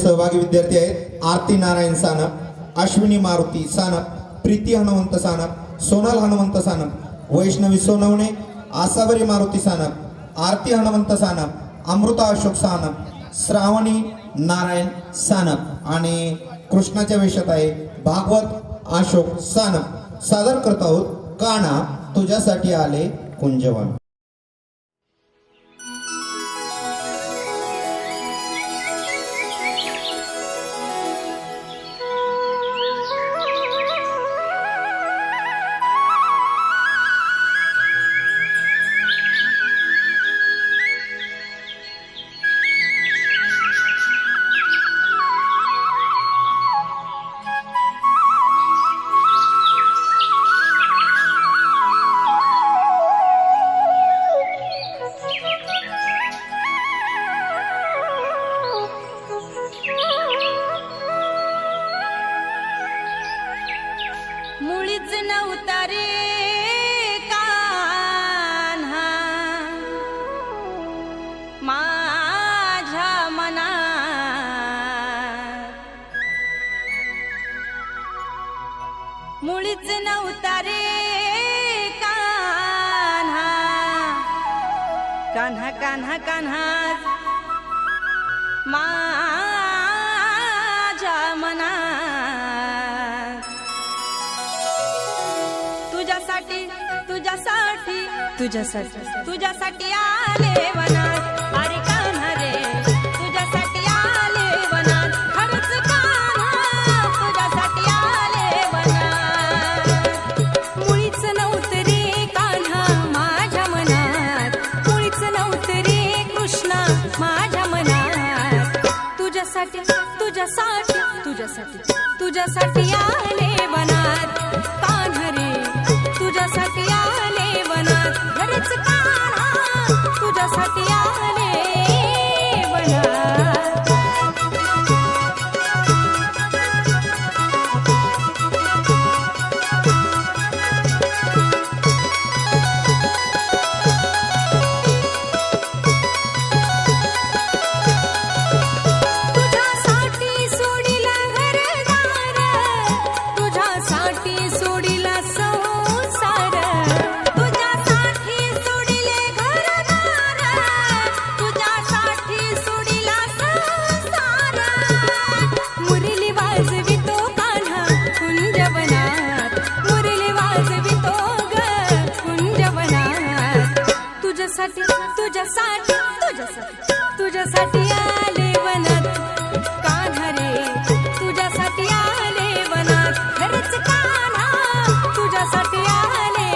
सहभागी विद्यार्थी आहेत. आरती नारायण सानप अश्विनी मारुती सानप प्रीती हनुमंत सानप सोनल हनुमंत सानप वैष्णवी सोनवणे आसावरी मारुती सानप आरती हनुमंत सानप अमृता अशोक सानप श्रावणी नारायण सानप आणि कृष्णाच्या वेशात आहे भागवत अशोक सानप. सादर करत आहोत. काना तुझ्यासाठी आले कुंजवन. मुळीच नव्हता रे कान्हा. कान्हा कान्हा कान्हा. माझ्या मनात. तुझ्यासाठी तुझ्यासाठी तुझ्यासाठी. तुझ्यासाठी आले वनात तुझ्यासाठी तुझ्यासाठी तुझ्यासाठी आले वनात कान्हा तुझ्यासाठी आले वनात घरच कान्हा तुझ्यासाठी तुझ्यासाठी तुझ्यासाठी तुझ्यासाठी तुझ्यासाठी आले वनात. कान्हा रे तुझ्यासाठी आले वनात. खरंच कान्हा तुझ्यासाठी आले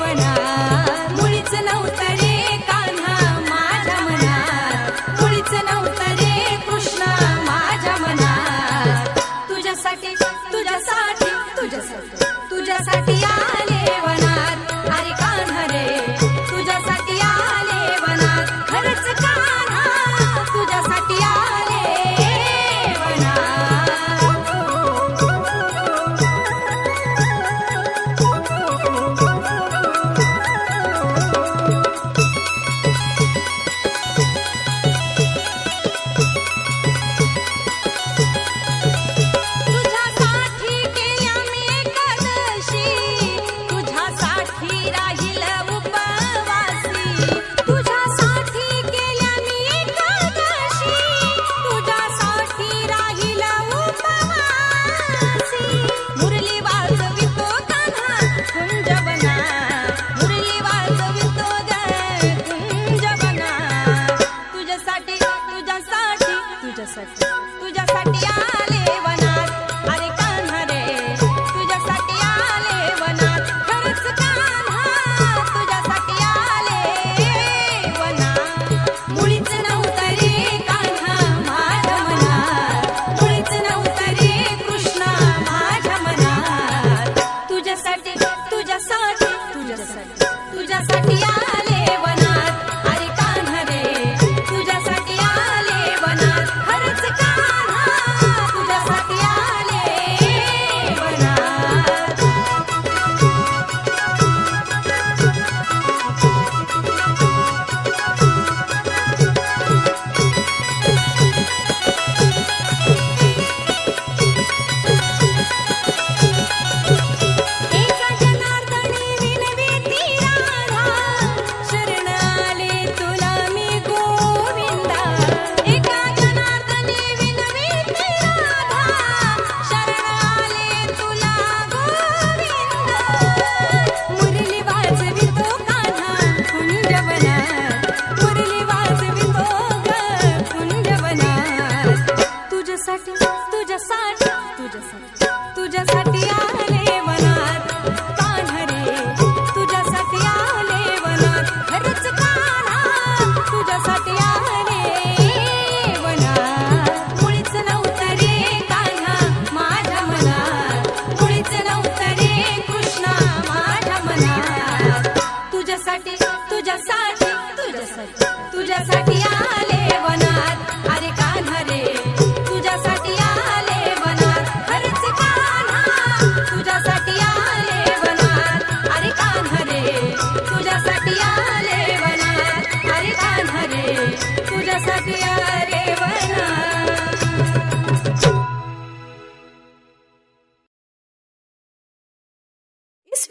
वनात. मुळीच नव्हतं रे कान्हा माझ्या मनात. मुळीच नव्हतं रे कृष्णा माझ्या मनात. तुझ्यासाठी तुझ्यासाठी तुझ्यासाठी तुझ्यासाठी आले